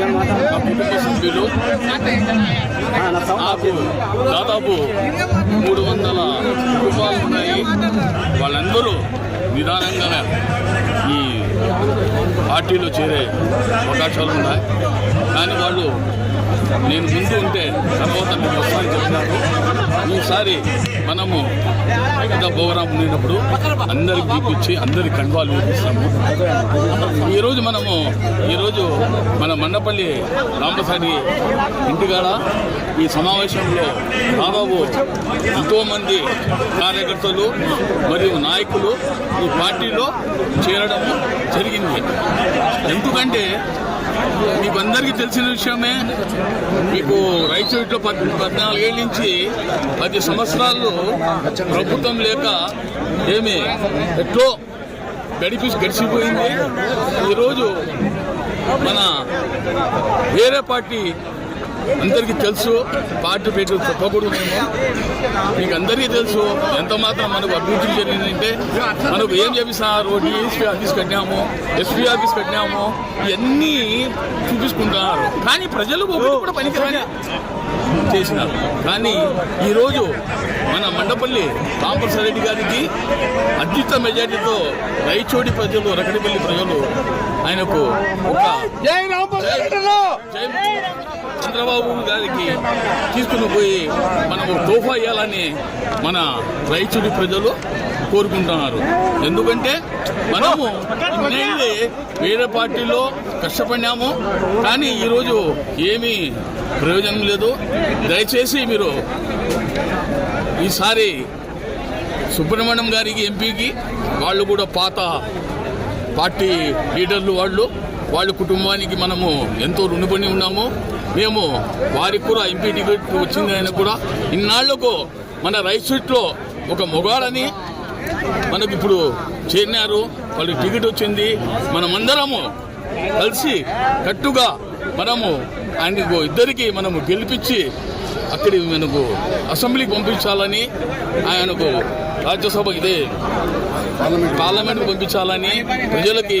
నా కుటుంబ సభ్యులు నాకు దాదాపు మూడు వందల కుటుంబాలు ఉన్నాయి. వాళ్ళందరూ నిదానంగా ఈ పార్టీలో చేరే అవకాశాలు ఉన్నాయి. కానీ వాళ్ళు నేను ముందు ఉంటే తర్వాత మీకు వస్తానని చెప్పినారు ఈసారి మనము పెద్ద ప్రోగ్రాం ఉన్నప్పుడు అందరికి చూపించి అందరి కండువాలు చూపిస్తాము ఈరోజు మనము ఈరోజు మన మండపల్లి రామప్రసాద్ ఇంటికాడ ఈ సమావేశంలో రాబాబు ఎంతోమంది కార్యకర్తలు మరియు నాయకులు ఈ పార్టీలో చేరడం జరిగింది. ఎందుకంటే మీకు అందరికీ తెలిసిన విషయమే మీకు రైతు పద్ పద్నాలుగేళ్ళ నుంచి పది సంవత్సరాలు ప్రభుత్వం లేక ఏమి ఎట్లో గడిపి గడిచిపోయింది. ఈరోజు మన వేరే పార్టీ అందరికీ తెలుసు పార్టీ పేరు చెప్పకూడదు మేము మీకు అందరికీ తెలుసు ఎంత మాత్రం మనకు అభివృద్ధి జరిగిందంటే మనకు ఏం చేపిస్తున్నారు డిఎస్పీ ఆఫీస్ కట్టినాము ఎస్పీ ఆఫీస్ కట్టినాము ఇవన్నీ చూపించుకుంటున్నారు కానీ ప్రజలు కూడా పనికిరాని చేసినారు. కానీ ఈరోజు మన మండపల్లి రెడ్డి గారికి అత్యుత మెజార్టీతో రైచోడి ప్రజలు రకడిపల్లి ప్రజలు ఆయనకు ఒక చంద్రబాబు గారికి తీసుకుని పోయి మనము తోఫా ఇవ్వాలని మన రైతుడి ప్రజలు కోరుకుంటున్నారు. ఎందుకంటే మనము వేరే పార్టీలో కష్టపడినాము కానీ ఈరోజు ఏమీ ప్రయోజనం లేదు. దయచేసి మీరు ఈసారి సుబ్రహ్మణ్యం గారికి ఎంపీకి వాళ్ళు కూడా పాత పార్టీ లీడర్లు వాళ్ళు వాళ్ళ కుటుంబానికి మనము ఎంతో రుణపడి ఉన్నాము. మేము వారికి కూడా ఎంపీ టికెట్ వచ్చింది ఆయన కూడా ఇన్నాళ్ళకు మన రైట్ సీట్లో ఒక మొగాడని మనకు ఇప్పుడు చేరినారు. వాళ్ళకి టికెట్ వచ్చింది. మనమందరము కలిసి కట్టుగా మనము ఆయనకు ఇద్దరికి మనము గెలిపించి అక్కడి మనకు అసెంబ్లీకి పంపించాలని ఆయనకు రాజ్యసభ ఇదే పార్లమెంట్కి పంపించాలని ప్రజలకి